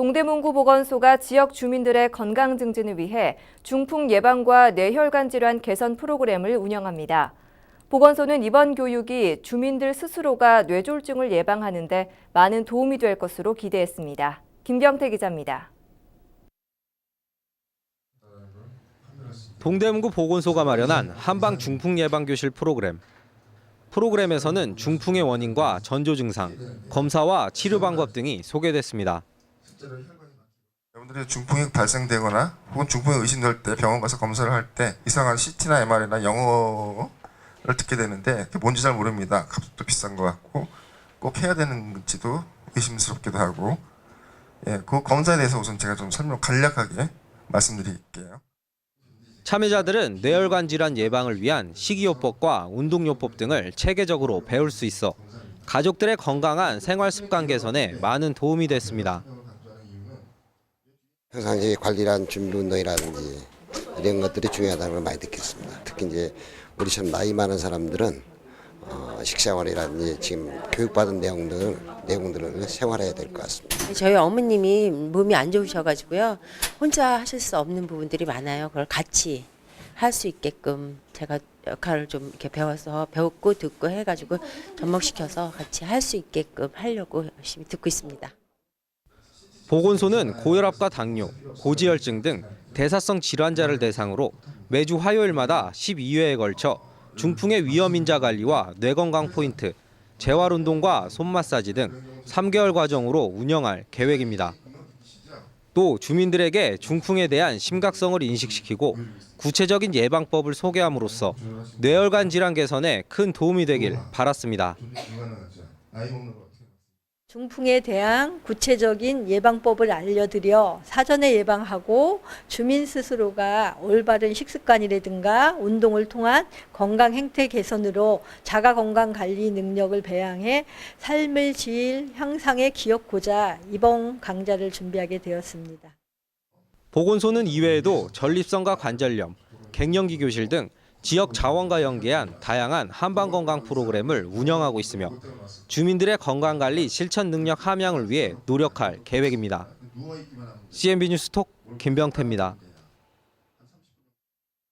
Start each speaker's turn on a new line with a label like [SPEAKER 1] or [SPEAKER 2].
[SPEAKER 1] 동대문구 보건소가 지역 주민들의 건강 증진을 위해 중풍 예방과 뇌혈관 질환 개선 프로그램을 운영합니다. 보건소는 이번 교육이 주민들 스스로가 뇌졸중을 예방하는 데 많은 도움이 될 것으로 기대했습니다. 김경태 기자입니다.
[SPEAKER 2] 동대문구 보건소가 마련한 한방 중풍 예방 교실 프로그램. 프로그램에서는 중풍의 원인과 전조 증상, 검사와 치료 방법 등이 소개됐습니다.
[SPEAKER 3] 여러분들이 중풍이 발생되거나 혹은 중풍이 의심될 때 병원 가서 검사를 할 때 이상한 CT나 MR이나 영어를 듣게 되는데 그게 뭔지 잘 모릅니다. 값도 비싼 것 같고 꼭 해야 되는지도 의심스럽기도 하고 예, 그 검사에 대해서 우선 제가 좀 설명 간략하게 말씀드릴게요.
[SPEAKER 2] 참여자들은 뇌혈관 질환 예방을 위한 식이요법과 운동요법 등을 체계적으로 배울 수 있어 가족들의 건강한 생활 습관 개선에 많은 도움이 됐습니다.
[SPEAKER 4] 평상시 관리란 준비 운동이라든지 이런 것들이 중요하다는 걸 많이 느꼈습니다. 특히 이제 우리처럼 나이 많은 사람들은 어, 식생활이라든지 지금 교육받은 내용들 내용들을 생활해야 될 것 같습니다.
[SPEAKER 5] 저희 어머님이 몸이 안 좋으셔가지고요. 혼자 하실 수 없는 부분들이 많아요. 그걸 같이 할 수 있게끔 제가 역할을 좀 이렇게 배워서 배웠고 듣고 해가지고 접목시켜서 같이 할 수 있게끔 하려고 열심히 듣고 있습니다.
[SPEAKER 2] 보건소는 고혈압과 당뇨, 고지혈증 등 대사성 질환자를 대상으로 매주 화요일마다 12회에 걸쳐 중풍의 위험 인자 관리와 뇌건강 포인트, 재활 운동과 손 마사지 등 3개월 과정으로 운영할 계획입니다. 또 주민들에게 중풍에 대한 심각성을 인식시키고 구체적인 예방법을 소개함으로써 뇌혈관 질환 개선에 큰 도움이 되길 바랐습니다.
[SPEAKER 6] 중풍에 대한 구체적인 예방법을 알려드려 사전에 예방하고 주민 스스로가 올바른 식습관이라든가 운동을 통한 건강 행태 개선으로 자가 건강 관리 능력을 배양해 삶의 질 향상에 기엽고자 이번 강좌를 준비하게 되었습니다.
[SPEAKER 2] 보건소는 이외에도 전립선과 관절염, 갱년기 교실 등 지역 자원과 연계한 다양한 한방 건강 프로그램을 운영하고 있으며 주민들의 건강 관리 실천 능력 함양을 위해 노력할 계획입니다. CNB 뉴스 톡 김병태입니다.